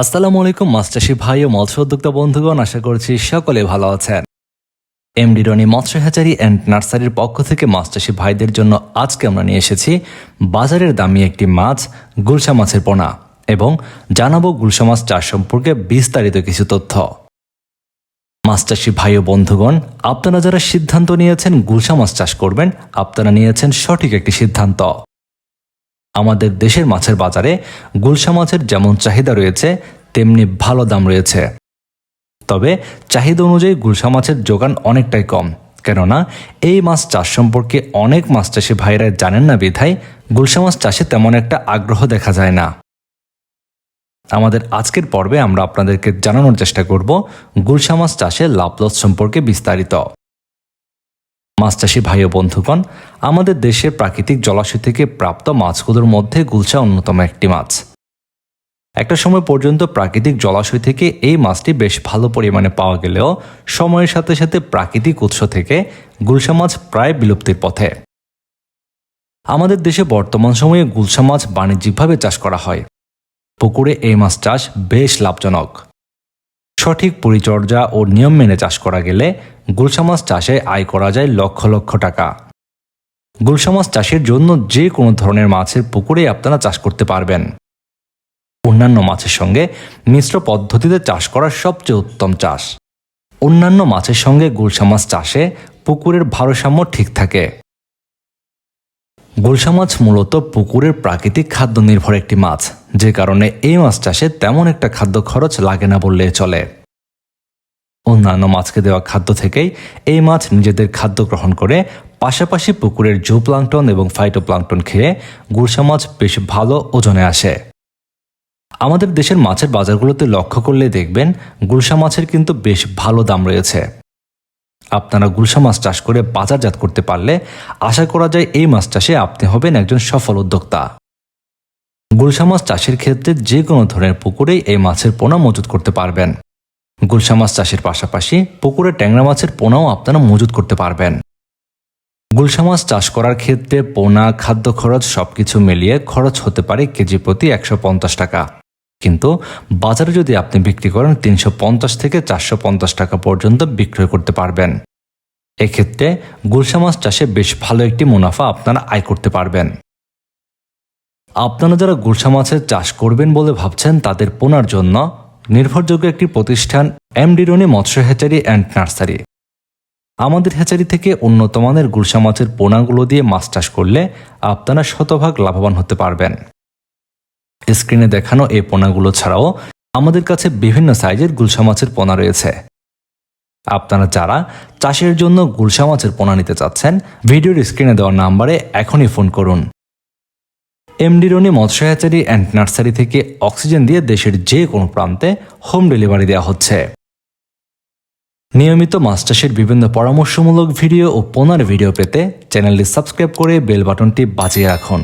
আসসালামু আলাইকুম, মাস্টারশিপ ভাই ও মৎস্য উদ্যোক্তা বন্ধুগণ, আশা করছি সকলে ভালো আছেন। এমডি রনি মৎস্য হ্যাচারি অ্যান্ড নার্সারির পক্ষ থেকে মাস্টারশিপ ভাইদের জন্য আজকে আমরা নিয়ে এসেছি বাজারের দামি একটি মাছ, গুলশা মাছের পোনা এবং জানাব গুলশা মাছ চাষ সম্পর্কে বিস্তারিত কিছু তথ্য। মাস্টারশিপ ভাই ও বন্ধুগণ, আপনারা যারা সিদ্ধান্ত নিয়েছেন গুলশা মাছ চাষ করবেন, আপনারা নিয়েছেন সঠিক একটি সিদ্ধান্ত। আমাদের দেশের মাছের বাজারে গুলশা মাছের যেমন চাহিদা রয়েছে, তেমনি ভালো দাম রয়েছে। তবে চাহিদা অনুযায়ী গুলশা মাছের যোগান অনেকটাই কম। কেননা, এই মাছ চাষ সম্পর্কে অনেক মাছ চাষি ভাইরা জানেন না বিধায় গুলশা মাছ চাষে তেমন একটা আগ্রহ দেখা যায় না। আমাদের আজকের পর্বে আমরা আপনাদেরকে জানানোর চেষ্টা করব, গুলশা মাছ চাষে লাভ লস সম্পর্কে বিস্তারিত। মাছ চাষি ভাই ও বন্ধুগণ, আমাদের দেশের প্রাকৃতিক জলাশয় থেকে প্রাপ্ত মাছগুলোর মধ্যে গুলশা অন্যতম একটি মাছ। একটা সময় পর্যন্ত প্রাকৃতিক জলাশয় থেকে এই মাছটি বেশ ভালো পরিমাণে পাওয়া গেলেও সময়ের সাথে সাথে প্রাকৃতিক উৎস থেকে গুলশা মাছ প্রায় বিলুপ্তির পথে। আমাদের দেশে বর্তমান সময়ে গুলশা মাছ বাণিজ্যিকভাবে চাষ করা হয়। পুকুরে এই মাছ চাষ বেশ লাভজনক। সঠিক পরিচর্যা ও নিয়ম মেনে চাষ করা গেলে গুলশা মাছ চাষে আয় করা যায় লক্ষ লক্ষ টাকা। গুলশা মাছ চাষের জন্য যে কোনো ধরনের মাছের পুকুরে আপনারা চাষ করতে পারবেন। অন্যান্য মাছের সঙ্গে মিশ্র পদ্ধতিতে চাষ করা সবচেয়ে উত্তম চাষ। অন্যান্য মাছের সঙ্গে গুলশা মাছ চাষে পুকুরের ভারসাম্য ঠিক থাকে। গুলশা মাছ মূলত পুকুরের প্রাকৃতিক খাদ্য নির্ভর একটি মাছ, যে কারণে এই মাছ চাষে তেমন একটা খাদ্য খরচ লাগে না বললে চলে। অন্যান্য মাছকে দেওয়া খাদ্য থেকেই এই মাছ নিজেদের খাদ্য গ্রহণ করে, পাশাপাশি পুকুরের জু প্লাংটন এবং ফাইটোপ্লাংটন খেয়ে গুলশা মাছ বেশ ভালো ওজনে আসে। আমাদের দেশের মাছের বাজারগুলোতে লক্ষ্য করলে দেখবেন গুলশা মাছের কিন্তু বেশ ভালো দাম রয়েছে। আপনারা গুলশা মাছ চাষ করে বাজারজাত করতে পারলে আশা করা যায় এই মাছ চাষে আপনি হবেন একজন সফল উদ্যোক্তা। গুলশা মাছ চাষের ক্ষেত্রে যে কোনো ধরনের পুকুরেই এই মাছের পোনা মজুত করতে পারবেন। গুলশা মাছ চাষের পাশাপাশি পুকুরে ট্যাংরা মাছের পোনাও আপনারা মজুত করতে পারবেন। গুলশা মাছ চাষ করার ক্ষেত্রে পোনা, খাদ্য খরচ সবকিছু মিলিয়ে খরচ হতে পারে কেজি প্রতি একশো পঞ্চাশ টাকা। কিন্তু বাজারে যদি আপনি বিক্রি করেন তিনশো পঞ্চাশ থেকে চারশো পঞ্চাশ টাকা পর্যন্ত বিক্রয় করতে পারবেন। এক্ষেত্রে গুলশা মাছ চাষে বেশ ভালো একটি মুনাফা আপনারা আয় করতে পারবেন। আপনারা যারা গুলশা মাছের চাষ করবেন বলে ভাবছেন তাদের পোনার জন্য নির্ভরযোগ্য একটি প্রতিষ্ঠান এমডি রনি মৎস্য হ্যাচারি অ্যান্ড নার্সারি। আমাদের হ্যাচারি থেকে উন্নত মানের গুলশা মাছের পোনাগুলো দিয়ে মাছ চাষ করলে আপনারা শতভাগ লাভবান হতে পারবেন। স্ক্রিনে দেখানো এই পোনাগুলো ছাড়াও আমাদের কাছে বিভিন্ন সাইজের গুলশা মাছের পোনা রয়েছে। আপনারা যারা চাষের জন্য গুলশা মাছের পোনা নিতে চাচ্ছেন, ভিডিওর স্ক্রিনে দেওয়া নাম্বারে এখনই ফোন করুন। এমডি রনি মৎস্যাচারি অ্যান্ড নার্সারি থেকে অক্সিজেন দিয়ে দেশের যে কোনো প্রান্তে হোম ডেলিভারি দেওয়া হচ্ছে। নিয়মিত মাস্টার্সের বিভিন্ন পরামর্শমূলক ভিডিও ও পোনার ভিডিও পেতে চ্যানেলটি সাবস্ক্রাইব করে বেল বাটনটি বাজিয়ে রাখুন।